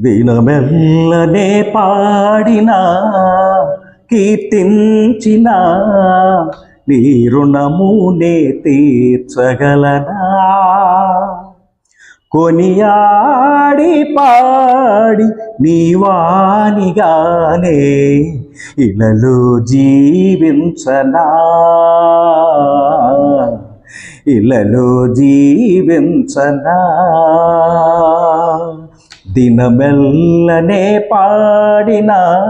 దినమెల్లనే పాడినా కీర్తించిన నీ రుణమునే తీర్చగలనా? కొనియాడి పాడి నీవానిగానే ఇలలో జీవించనా? ఇలలో జీవించనా? దినమెల్లనే పాడినా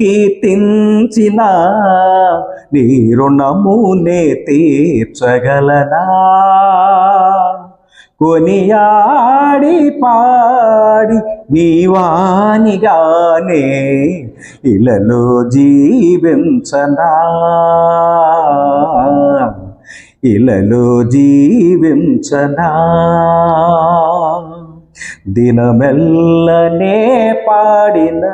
కీర్తించిన నీ రుణమునే తీర్చగలనా? కొనియాడి పాడి నీవానిగానే ఇలలో జీవించనా? ఇలలో జీవించనా? దినమెల్లనే పాడిన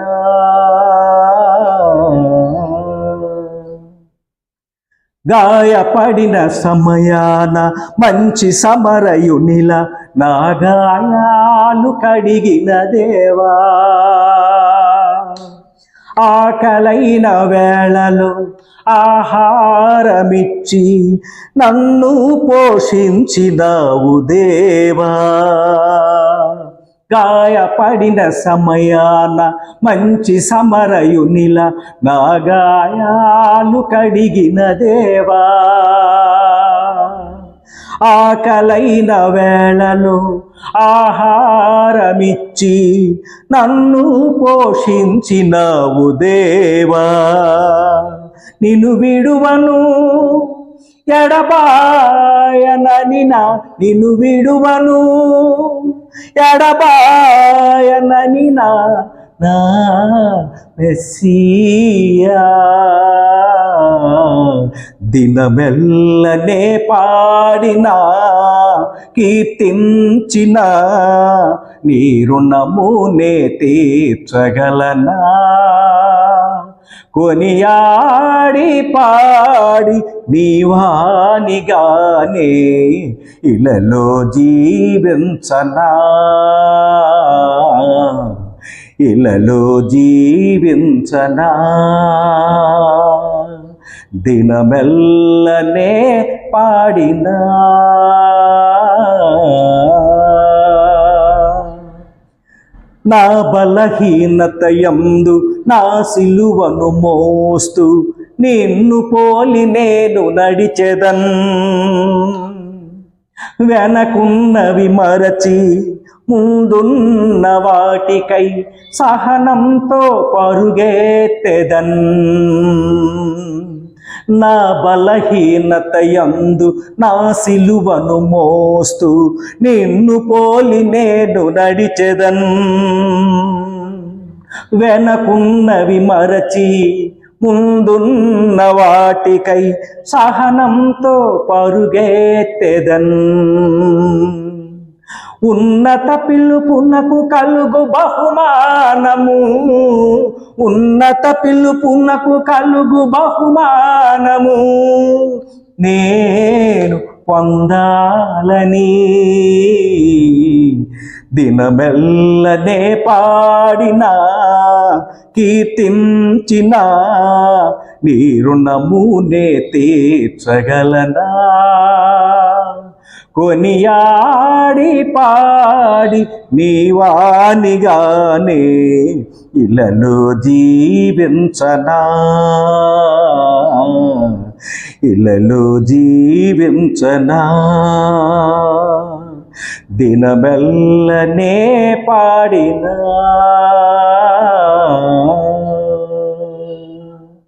గాయపడిన సమయాన మంచి సమరయునిల నా గాయాలు కడిగిన దేవా ఆకలైన వేళలో ఆహారమిచ్చి నన్ను పోషించినావు దేవా గాయపడిన సమయాన మంచి సమరయునిల నా గాయాలు కడిగిన దేవా. ఆకలైన వేళలో ఆహారమిచ్చి నన్ను పోషించినావు దేవా. నిన్ను విడువను ఎడబాయనని నా నిన్ను విడువను. ఎడబాయనని నా నా మెస్సియా. దినమెల్లనే పాడినా కీర్తించిన నీ రుణమునే తీర్చగలనా? కొనియాడి పాడి నీవానిగానే ఇలలో జీవించనా. ఇలలో జీవించనా. దినమెల్లనే పాడినా. నా బలహీనత ఎందు నా సిలువను మోస్తూ నిన్ను పోలి నేను నడిచెదన్. వెనకున్నవి మరచి ముందున్న వాటికై సహనంతో పరుగేత్తెదన్. నా బలహీనత యందు నా సిలువను మోస్తూ నిన్ను పోలి నేను నడిచెదన్. వెనకున్నవి మరచి ముందున్న వాటికై సహనంతో పరుగేత్తెదన్. ఉన్నత పిలుపునకు కలుగు బహుమానము. ఉన్నత పిలుపునకు కలుగు బహుమానము. నే పొందాలని. దినమెల్లనే పాడినా కీర్తించిన నీ రుణమునే తీర్చగలనా. కొనియాడి పాడి నీవానిగానే ఇలలో జీవించనా. ఇలలో జీవించనా? దినమెల్లనే పాడినా?